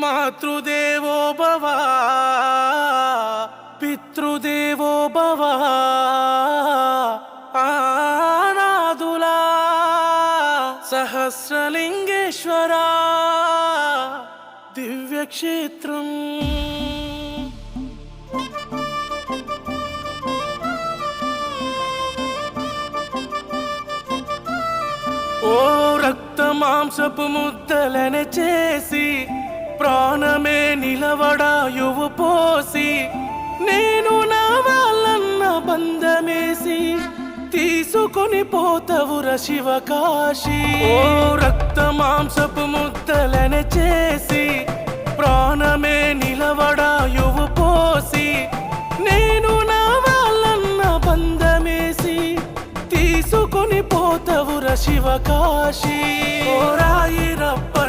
మాతృదేవో భవ పితృదేవో భవ ఆనాదులా సహస్రలింగేశ్వరా దివ్యక్షేత్రం. ఓ రక్త మాంసపు ముద్దలనే చేసి ప్రాణమే నిలవడాయువు పోసి నేను నా వాళ్ళన్న బంధమేసి తీసుకొని పోతవుర శివకాశి. ఓ రక్త మాంసపు ముద్దలనే చేసి ప్రాణమే నిలవడాయువు పోసి నేను నా వాళ్ళన్న బంధమేసి తీసుకొని పోతవుర శివకాశి. ఓ రాయి రప్ప